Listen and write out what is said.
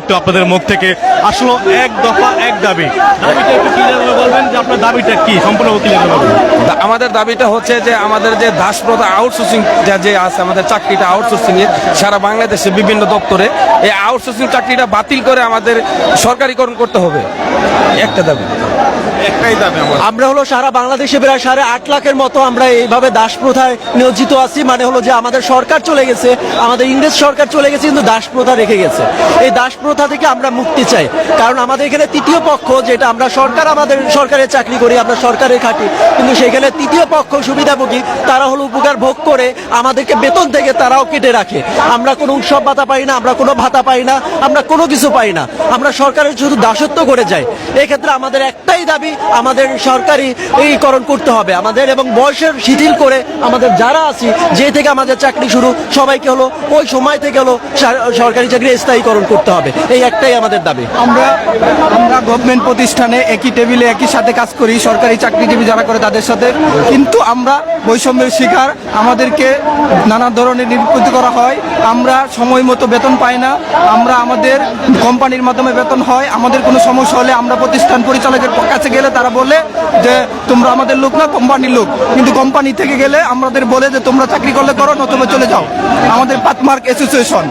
একটু আপনাদের মুখ থেকে আসলো এক দফা, এক দাবি। দাবিটা একটু ক্লিয়ার করে বলবেন যে আপনার দাবিটা কি? সম্পূর্ণ ক্লিয়ার করে আমাদের দাবিটা হচ্ছে যে আমাদের যে দাস প্রথা আউটসোর্সিং যে আছে, আমাদের চাকরিটা আউটসোর্সিং এর সারা বাংলাদেশে বিভিন্ন দপ্তরে এই আউটসোর্সিং চাকরিটা বাতিল করে আমাদের সরকারিকরণ করতে হবে। একটা দাবি। একটাই দাবি আমার। আমরা হলো সারা বাংলাদেশে প্রায় সাড়ে আট লাখের মতো আমরা এইভাবে দাস প্রথায় নিয়োজিত আছি মানে হলো যে আমাদের সরকার চলে গেছে, আমাদের ইংরেজ সরকার চলে গেছে, কিন্তু দাস প্রথা রেখে গেছে। এই দাস প্রথা থেকে আমরা মুক্তি চাই। কারণ আমাদের এখানে তৃতীয় পক্ষ, যেটা আমরা সরকার আমাদের সরকারের চাকরি করি, আমরা সরকারের খাটি, কিন্তু সেখানে তৃতীয় পক্ষ সুবিধাভোগী, তারা হলো উপকার ভোগ করে, আমাদেরকে বেতন থেকে তারাও কেটে রাখে। আমরা কোনো উৎসব ভাতা পাই না, আমরা কোনো ভাতা পাই না, আমরা কোনো কিছু পাই না। আমরা সরকারের শুধু দাসত্ব করে যাই। এক্ষেত্রে আমাদের একটাই দাবি আমাদের সরকারি এইকরণ করতে হবে। আমাদের এবং বয়সের শিথিল করে আমাদের যারা আছি, যে থেকে আমাদের চাকরি শুরু, সবাইকে হলো ওই সময় থেকে হলো সরকারি চাকরি স্থায়ীকরণ করতে হবে। এই একটাই আমাদের দাবি। আমরা আমরা গভর্নমেন্ট প্রতিষ্ঠানে একই টেবিলে একই সাথে কাজ করি, সরকারি চাকরিজীবী যারা করে তাদের সাথে। কিন্তু আমরা বৈষম্যের শিকার, আমাদেরকে নানা ধরনের নির্যাতিত করা হয়। আমরা সময় মতো বেতন পাই না। আমরা আমাদের কোম্পানির মাধ্যমে বেতন হয়। আমাদের কোনো সমস্যা হলে আমরা প্রতিষ্ঠান পরিচালকের কাছে গেলে তারা বলে যে, তোমরা আমাদের লোক না, কোম্পানির লোক। কিন্তু কোম্পানি থেকে গেলে আমাদের বলে যে, তোমরা চাকরি করলে করো, নতুবা চলে যাও। আমাদের পাতমার্ক অ্যাসোসিয়েশন।